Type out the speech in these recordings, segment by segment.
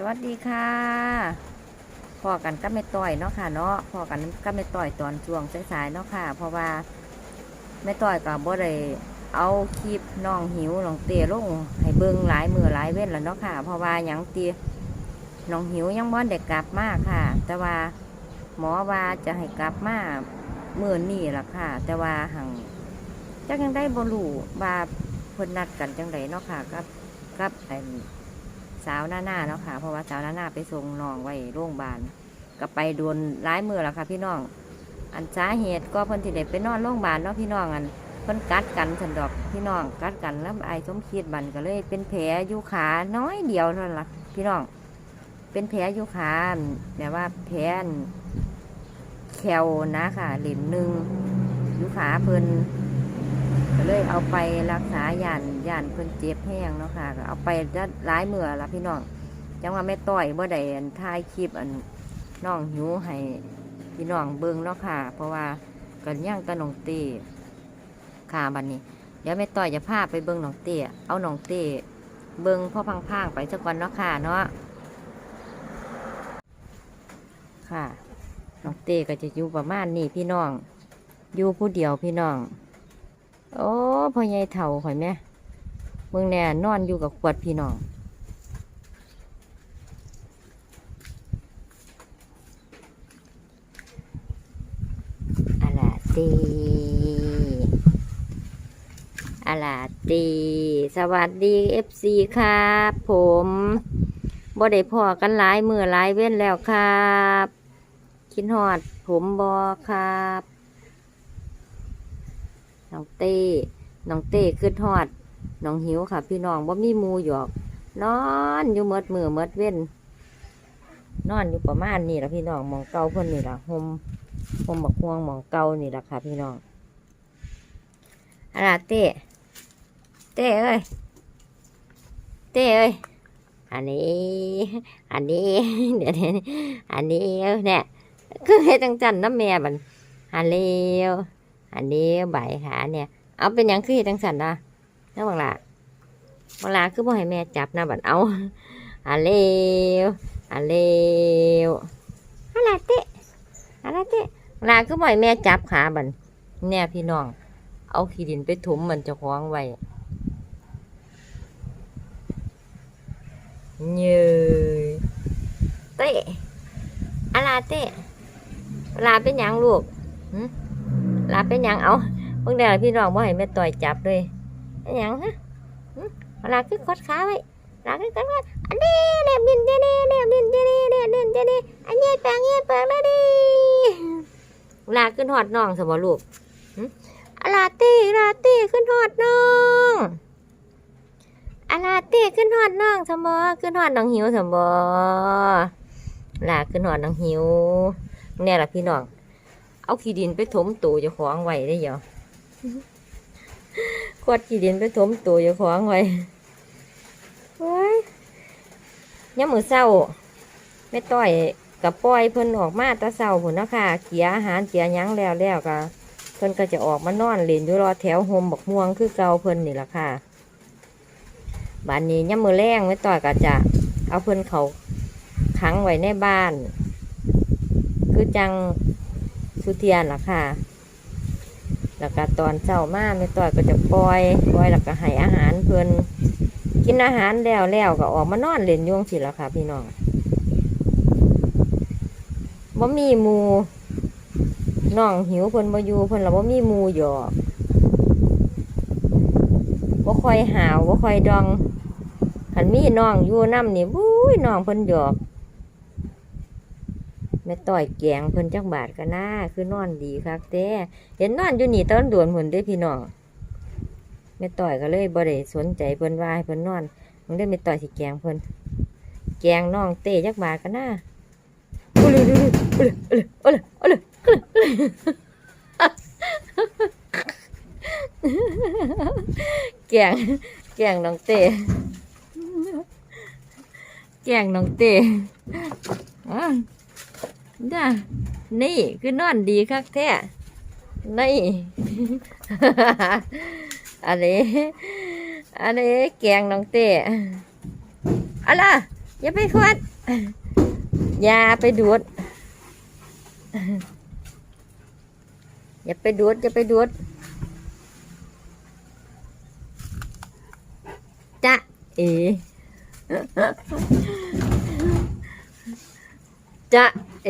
สวัสดีค่ะพอกันก็ไม่ต่อยเนาะค่ะเนาะพอกันก็ไม่ต่อยตอนช่วงสายๆเนาะค่ะ เพราะว่าไม่ต่อยกับบ่ได้เอาคลิปน้องหิวน้องเตี๋ยลงให้เบิ่งหลายมือหลายเว้นแล้วเนาะค่ะ เพราะว่ายังเตี๋ยน้องหิวยังบ่ได้กกลับมากค่ะ แต่ว่าหมอว่าจะให้กลับมาเมื่อนี่ล่ะค่ะ แต่ว่าหังจักยังได้บรู้ว่าเพิ่นนัดกันจังไดเนาะค่ะกับกับไอ้ สาวหน้าหน้าเนาะค่ะ เพราะว่าสาวหน้าหน้าไปส่งน้องไว้โรงพยาบาลก็ไปโดนร้ายมือแล้วค่ะ พี่น้อง อันสาเหตุก็เพิ่นที่ได้ไปนอนโรงพยาบาลเนาะพี่น้องอันเพิ่นกัดกันสันดอกพี่น้องกัดกันแล้วไอ้สมคิดบันก็เลยเป็นแผลอยู่ขาน้อยเดียวเท่านั้นละพี่น้อง เป็นแผลอยู่ขาแบบว่าแผลแควนะค่ะเหรียญหนึ่งอยู่ขาเพิ่น ก็เลยเอาไปรักษาหย่านหย่านเพิ่นเจ็บแห้งเนาะค่ะก็เอาไปหลายเมื่อละพี่น้องจังว่าแม่ต้อยบ่ได้อันถ่ายคลิปอันน้องหิวให้พี่น้องเบิ่งเนาะค่ะ เพราะว่ากันย่างกับน้องเตี้ค่ะบัดนนี้ เดี๋ยวแม่ต้อยจะพาไปเบิ่งน้องเตี้เอาน้องเตี้เบิ่งพ่อพังๆไปสักวันเนาะค่ะเนาะค่ะน้องเต้ก็จะอยู่ประมาณนี้พี่น้อง อยู่ผู้เดียวพี่น้อง โอ้พ่อใหญ่เถ่าข่อยแม่มึงแน่นอนอยู่กับขวดพี่น้องอาลาตีอาลาตีสวัสดีเอฟซีครับผมบ่ได้พอกันหลายมือหลายเว้นแล้วครับ คิดฮอดผมบอครับ น้องเต้น้องเต้ขึ้นทอดน้องหิวค่ะ พี่น้องว่ามีมูหยอก นอนอยู่เมดมือเมดเว้นนอนอยู่ประมาณนี้ละพี่น้องหมองเก่าเพิ่นนี่ละหมหมบักห่วงหมองเก่านี่ละค่ะ พี่น้องอะไรเต้เต้เอ้ยเต้เอ้ยอันนี้ อันนี้ เดี๋ยวนี้อันนี้เนี่ยคือให้จังจันน้ำแม่บันอันเร็ว อันนี้ใบขาเนี่ย เอาเป็นหยังคือเฮ็ดจังสันนะนะบังละบังละคือบ่ให้แม่จับนะบัดเอาอันเลวอันเลวอันละเตะอันละเตะบังละคือบ่ให้แม่จับขาบัดเนี่ยพี่น้อง เอาขี้ดินไปถมมันจะคล้องไว้เยยเตะอันละเตะลาเป็นยังลูก หึลาเป็นยังเอาเพิ่งได้พี่น้องบ่ให้แม่ต่อยจับด้วยเป็นยังฮะหึลาคือคดขาไว้ลาคือคดขาอันนี้เด็บดินเจนี่เด็บดินเจนี่เด็บดินเจนี่อันนี้แปลงเงี้ยแปลงแล้วดิลาขึ้นหอดน้องสมบลูกอลาตีลาตีขึ้นหอดน้องอลาตีขึ้นหอดน้องสมบขึ้นหอดน้องหิวสมบลาขึ้นหอดน้องหิวเนี่ยล่ะพี่น้อง เอาขี้ดินไปถมตัวจ้าของไว้ได้เหรอขวดขี้ดินไปถมตัวจ้าของไว้เฮ้ยยามมือเศร้าแม่ต้อยกับปล่อยเพิ่นออกมาตะเศร้าผุนเนาะค่ะเกียอาหารเกียยั้งแล้วแล้วก็เพิ่นก็จะออกมานอนเล่นอยู่รอแถวโฮมบักม่วงคือเก่าเพิ่นนี่แหละค่ะบ้านนี้ยามมือแรงแม่ต้อยก็จะเอาเพิ่นเขาขังไว้ในบ้าน คือจัง สุเทียนล่ะค่ะ แล้วก็ตอนเช้ามาแม่ต่อยก็จะปล่อยปล่อยแล้วก็ให้อาหารเพิ่นกินอาหารแล้วแล้วก็ออกมานอนเล่นยวงสิล่ะค่ะ พี่น้องบ่มีมูน้องหิวเพิ่นบ่อยู่เพิ่นละบ่มีมูหยอกบ่ค่อยหาวบ่ค่อยดองคันมีน้องอยู่น้ำนี่บุ้ยน้องเพิ่นหยอก แม่ต่อยแกงเพิ่นจักบาทก็น่าคือนอนดีคักแต่เห็นนอนอยู่นี่ตอนโดวนเพิ่นเด้พี่น้องแม่ต่อยก็เลยบ่ได้สนใจเพิ่นว่าให้เพิ่นนอนมันได้แม่ต่อยสิแกงเพิ่นแกงน้องเต้จักบาทก็น่าโอ้เลยโอ้ยโอ้ยโอ้ยโอ้ยแกงแกงน้องเต้แกงน้องเต้อะ จ้านี่คือนอนดีคักแท้นี่ อันนี้อันนี้แกงน้องเต้อะไรอย่าไปขวดอย่าไปดูด อย่าไปดูด อย่าไปดูดจ้ะเอ๋ จะเอ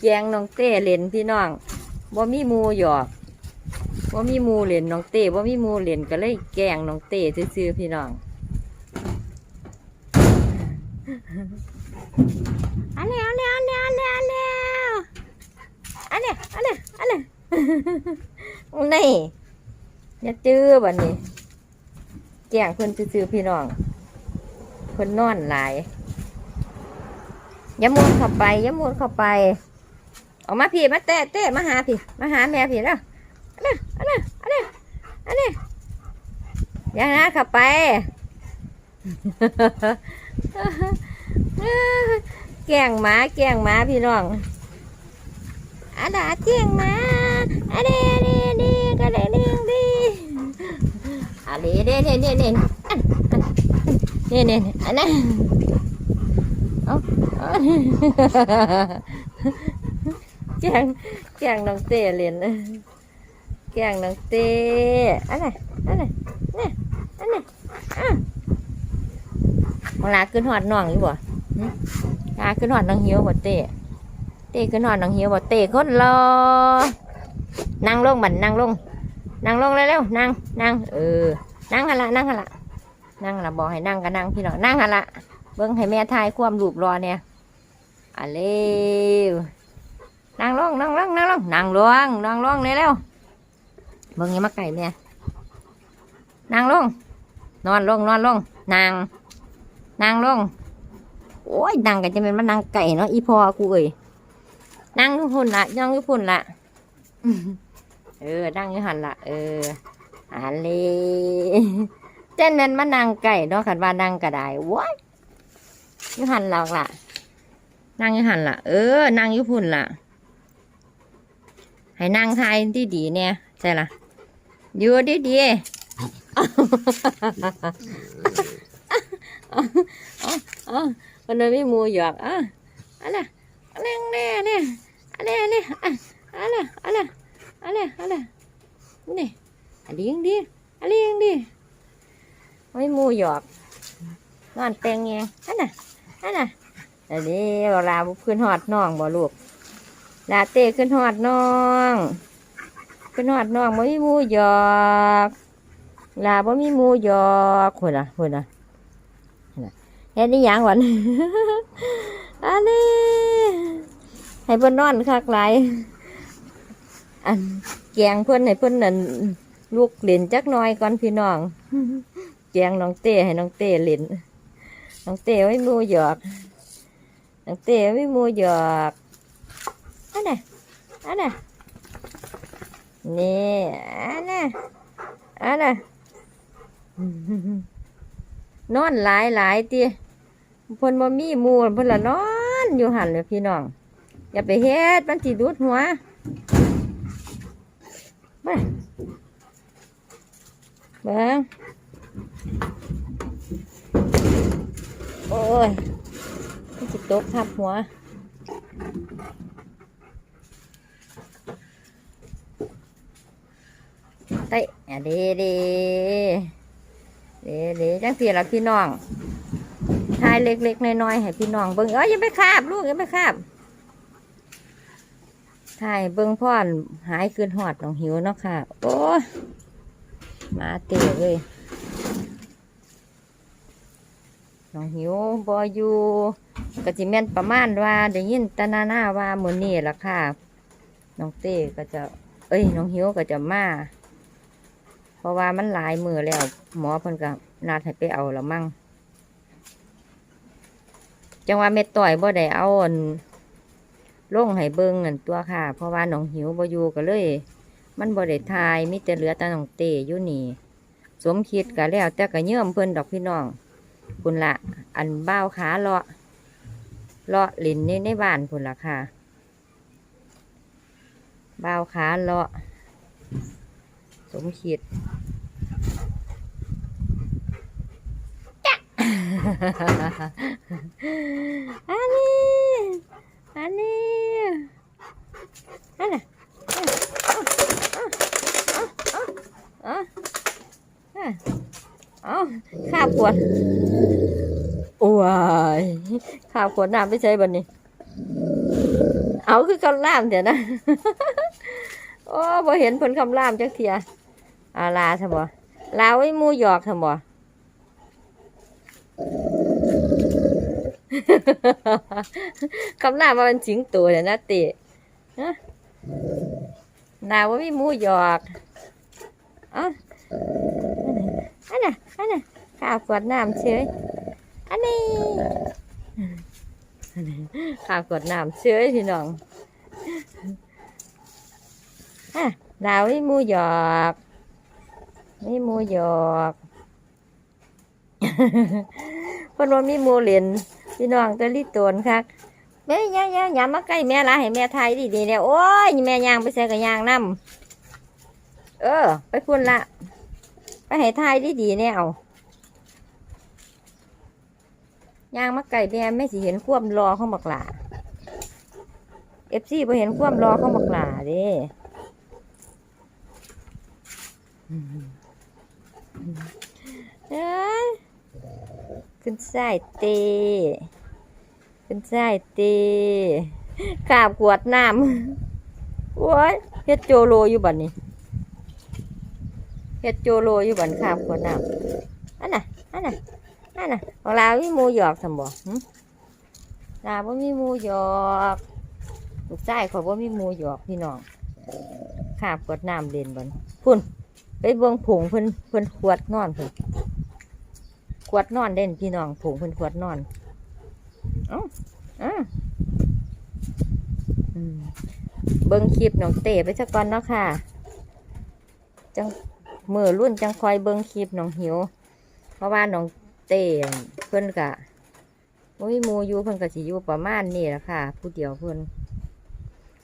แกงน้องเต้เล่นพี่น้องบ่มีมูหยอกบ่มีมูเล่นน้องเต้บ่มีมูเล่นก็เลยแกงน้องเต้ซื่อๆพี่น้องอันนี้อันนี้อันนี้อันนี้อันนี้อันนี้อันนี้อันนี้นี่อย่าจื้อบัดนี้แกงเพิ่อนซื่อพี่น้อง พิ่นนอนหลายย่ามุดเข้าไปย่ามุดเข้าไป ออกมาพี่มาเตะเตะมาหาพี่มาหาแม่พี่แล้วอันนี้อันนี้อันนี้อันนี้ย่านะเข้าไปแกล้งหมาแกล้งหมาพี่น้องอันดาแกล้งหมาอันนี้อันนี้อันนี้ก็ได้ดีดีอันนี้เด่นเด่นเด่นเด่น นเด่นอันนั้นแกงแกงน้องเต้เล่นนะแกงน้องเต้อะไรอะไรเนี่ยอันนี้อะลาขึ้นหอดน้องอยู่บ่ลาขึ้นหอดน้องหิวบ่เต้เต้ขึ้นหอดน้องหิวบ่เต้คนรอนั่งลงบันนั่งลงนั่งลงเร็วๆนั่งนั่งเออนั่งหันละนั่งหันละ นั่งละบอกให้นั่งก็นั่งพี่น้องนั่งหันละเบิ้งให้แม่ทายความรูปรอเนี่ยอะเร็วนั่งลงนั่งลงนั่งลงนั่งลงนั่งลงเร็วเร็วเบิ่งยังมาไก่เนี่ยนั่งลง นอนลงนอนลงนั่งนั่งลง โอ้ยนั่งกันจะเป็นมานั่งไก่เนาะอีพอกูเอ้ยนั่งยู่พุ่นละนั่งยู่พุ่นละเออนั่งยู่หันละเออ จ้นแม่นมานั่งไก่เนาะขันว่านั่งก็ได้ว้ายอยู่หันหลักล่ะนั่งอยู่หันล่ะ เออนั่งอยู่พุ่นล่ะ ให้นั่งทายที่ดีเนี่ยใช่ล่ะอยู่ดีดีๆคนนั้นไม่มูหยอกอะอะไรอะไรเนี่ยเนี่ยอะไรเนี่ยอะไรอะไรอะไรอะไรนี่อะไรยังดีอะไรยังดี ไม่มูหยอกนอนเต็งเงี้ยอันน่ะอันน่ะอันนี้เวลาขึ้นหอดน้องบ่ลูกลาเต้ขึ้นหอดน้องขึ้นหอดน้องบ่มีมูหยอกลาบ่มีมูหยอกคนน่ะคนน่ะเฮ็ดนี่ยังวันอันนี้ให้เพิ่อนนอนคักหลายอันแกงเพิ่อนให้เพิ่อนนั่นลูกเล่นจักน่อยก่อนพี่น้อง แกงน้องเต้ให้น้องเต้เล่นน้องเต้ไว้หมูหยอก Thằng tía mới mua giọt Á nè Á nè Nè Á nè Á nè นน่ะอนหลายหลายเตี้ยเพิ่นบ่มีมูพนละนอนอยู่หันเลยพี่น้อง อย่าไปเฮ็ดมันสิดูดหัวไปเบิ่ง โอ้ยมันสิตกทับหัว เตะเดีดีเดีดีจังสีละพี่น้องทายเล็กๆน้อยๆให้พี่น้องเบิ่งเอ้ยอยังไม่คาบ ลูกอยังไม่คาบทายเบิ่งพ่อนหายคืนหอดน้องหิวเนาะค่ะ โอ้ยมาเตะเลย น้องหิวบออยู่ก็จิแม่นประมาณว่าได้ยินตานาหน้าว่ามือนี้ล่ะค่ะ น้องเต้ก็จะ เอ้ย น้องหิวก็จะมาเพราะว่ามันหลายมือแล้ว หมอเพิ่นก็นัดให้ไปเอาล้วมั่งจังว่าเม็ดต่อยบ่ได้เอาอันลงให้เบิ่งอันตัวค่ะ เพราะว่าน้องหิวบ่อยู่ก็เลย มันบ่ได้ทายมีแต่เหลือแต่น้องเต้อยู่นี่ สมคิดก็แล้วแต่ก็เยื่อมเพิ่นดอกพี่น้อง คุณละอันเบ้าขาเลาะเลาะลินนี่ในบ้านคุณละค่ะเบ้าขาเลาะ สมคิดอันนี้อันนี้อันน่ะเอาเอาเอาเอาเอาข้าปวดโอ้ยข้าปวดน้ำไปใช้บันนี้ เอาคือคำล่ามเดี๋ยวนะ โอ้บ่เห็นผลคำล่ามจักเทียอาลาทำบ่ลาไว้มูหยอกทำบ่คำล่ามมาเป็นสิงตัวเนี่ยนะเตะลาไว้มีหมูหยอกอ๋ออันน่ะ อันน่ะข้าวขวดน้ำเฉยอันนี้อันนี้ข้าวขวดน้ำเฉยพี่น้องอะดาวนี่มูหยอกนี่มูหยอกเพิ่นว่ามีมูเหรียญพี่น้องแตะลิตนคักแม่ย่าย่าอย่ามาใกล้แม่ละให้แม่ไทยดีดีๆเนี่ยโอ้ยแม่ย่างไปใส่กับย่างน้ำเออ ไปพุ่นละ ไปให้ไทยดีดีๆเนี่ยเอายางมาไก่แม่ไม่สิเห็นความรอของบักหลาเอฟซีไปเห็นความรอของบักหลาเด้เอ้ยขึ้นใสายเตขึ้นใสายเตขาบขวดน้ำโอ้ยเฮ็ดโจโลอยู่บัดนี้ เฮ็ดโจโลอยู่บัดขาบขวดน้ำอันน่ะอันน่ะอันน่ะของลาวมีมูหยอกสมบ่หึลาวบ่มีมูหยอกลูกชายขอบ่มีมูหยอกพี่น้องขาบขวดน้ำเล่นบัดพุ่นไปเบิ่งผงเพิ่นเพิ่นขวดนอนเพิ่นขวดนอนเด่นพี่น้องผงเพิ่นขวดนอนเอ้าเอ้าอืมเบิ่งคลิปน้องเต้ไปสักก่อนเนาะค่ะจัง มือรุ่นจังคอยเบิ่งคลิปน้องหิว เพราะว่าน้องเต้เพิ่อนกะบ่มีหมูอยู่เพิ่อนก็สิอยู่ประมาณนี้แหละค่ะ ผู้เดียวเพิ่อน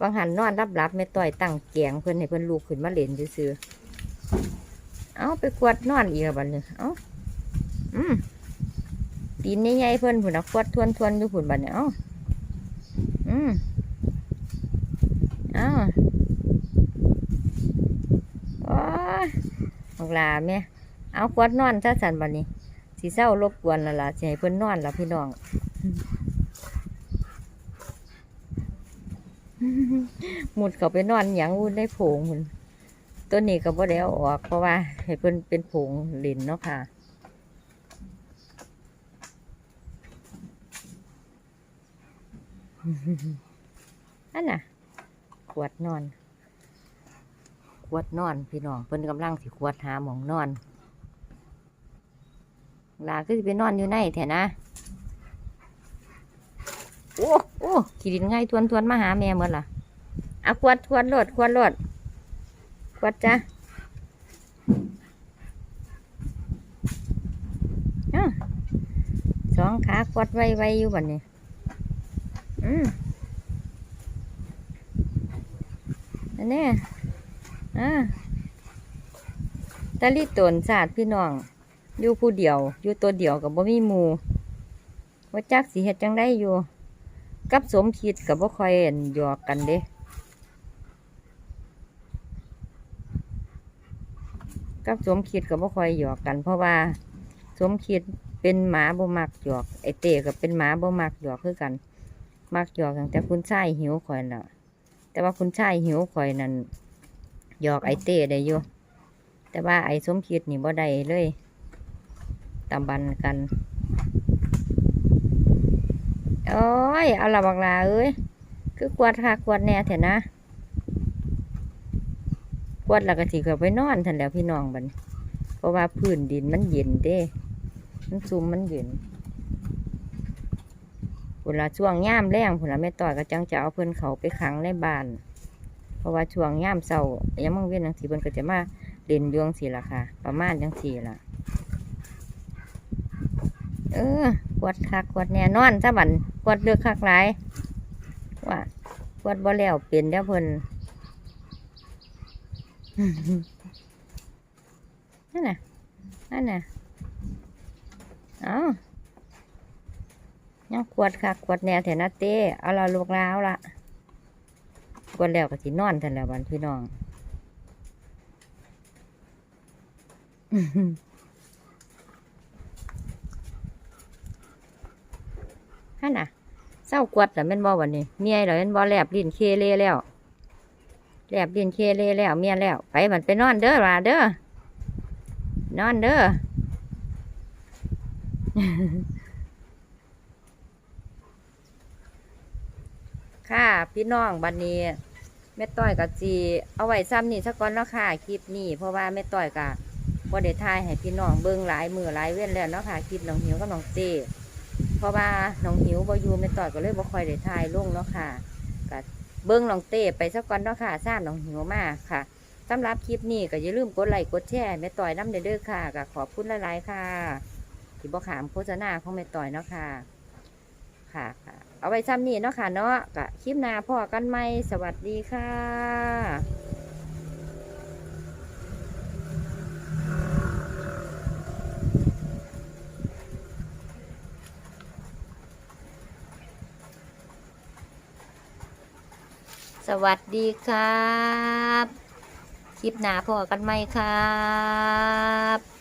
บางหันนอนรับรับๆแม่ต้อยตั้งแกงเพิ่อนให้เพิ่อนลุกขึ้นมาเล่นซื่อๆเอาไปกวดนอนอีกบัดนี้เอาอืมตีนใหญ่ๆเพิ่อนผุนเอากวดทวนทวนอยู่ผุนบัดนี้เอาอืมเอาอ้ย บักลาแม่เอากวดนอนซะสันบัดนี้สิเศร้ารบกวนแล้วล่ะสิให้เพิ่นนอนล่ะพี่น้องหมุดเขาไปนอนหยังอุ่นได้ผงหุ่นตัวนี้ก็บ่ได้เอาออก เพราะว่าให้เพิ่นเป็นผงหลินเนาะค่ะอันน่ะขวดนอน ขวดนอน พี่น้องเพิ่นกำลังสิขวดหาหมองนอนลาก็สิไปนอนอยู่ในแถนะโอ้โอ้ขี่ดินง่ายทวนทวนมาหาแม่หมดล่ะเอาขวดขวดโลดขวดโลดกวดจ้ะสองขากวดไวไวอยู่บัดนี้อืมอันนี้ อ่าตะลิตนศาสตร์พี่น้อง อยู่ผู้เดียว อยู่ตัวเดียวกับบ่มีหมูว่าจักสิเฮ็ดจังได้อยู่ กับสมคิดกับบ่คอยอั่นหยอกกันเด้กับสมคิดกับบ่คอยหยอกกัน เพราะว่า สมคิดเป็นหมาบ่มักหยอกไอเต้ก็เป็นหมาบ่มักหยอกคือกัน มักหยอกแต่คุณชายหิวข่อยน่ะ แต่ว่าคุณชายหิวข่อยนั่น หยอกไอเต้ได้อยู่แต่ว่าไอสมคิดนี่บ่ได้เลยตำบันกันโอ้ยเอาละบักลาเอ้ยคือกวดค่ะกวดแน่เถอะนะกวดแล้วก็สิเข้าไปนอนทันแล้วพี่น้องบันเพราะว่าพื้นดินมันเย็นเด้ มันซุมมันเย็นเวลาช่วงย่ามแรงผุนละแม่ต่อยก็จังจะเอาเพิ่อนเขาไปขังในบ้าน ราะว่าช่วงย่ามเศร้ายังมังเวียนจังสีเพิ่นก็จะมาเล่นดวงสีละค่ะ ประมาณจังสีละเออกวดคักกวดแน่นอนถ้าบันกวดเลือกคักหลายว่ากวดบ่แล้วเป็นแล้วเพิ่นนั่นน่ะนั่นน่ะเอายังกวดค่ะกวดแนวแถวนาเต้เอาละลูกแล้วละ กวดแล้วก็สินอนทันแล้วบันพี่น้องฮั่นน่ะเศร้ากวดแล้วแม่นบ่วันนี้ เมียแล้วแม่นบ่แลบลิ้นเคเลแล้วแลบลิ้นเคเลแล้ว เมียแล้ว ไปมันไปนอนเด้อว่าเด้อนอนเด้อ ค่ะพี่น้องบันนี้แม่ต้อยกับจีเอาไว้ซ้ำนี่สักก่อนเนาะค่ะคลิปนี้เพราะว่าแม่ต้อยกับบ่ได้ทายให้พี่น้องเบิ่งหลายมือหลายเว้นแล้วเนาะค่ะคลิปน้องหิวกับน้องเจเพราะว่าน้องหิวบ่อยู่แม่ต้อยก็เลยบ่ค่อยได้ทายลงเนาะค่ะก็เบิ่งน้องเต้ไปสักก่อนเนาะค่ะทราบน้องหิวมากค่ะสำหรับคลิปนี้ก็อย่าลืมกดไลค์กดแชร์แม่ต้อยน้ำเด้อค่ะก็ขอบคุณหลายๆค่ะที่บ่ขามโฆษณาของแม่ต้อยเนาะค่ะ ค่ะค่ะ เอาไว้ซ้ำนี่เนาะค่ะเนาะกะคลิปหน้าพ่อกันไหมสวัสดีค่ะสวัสดีครับ คลิปหน้าพ่อกันไหมครับ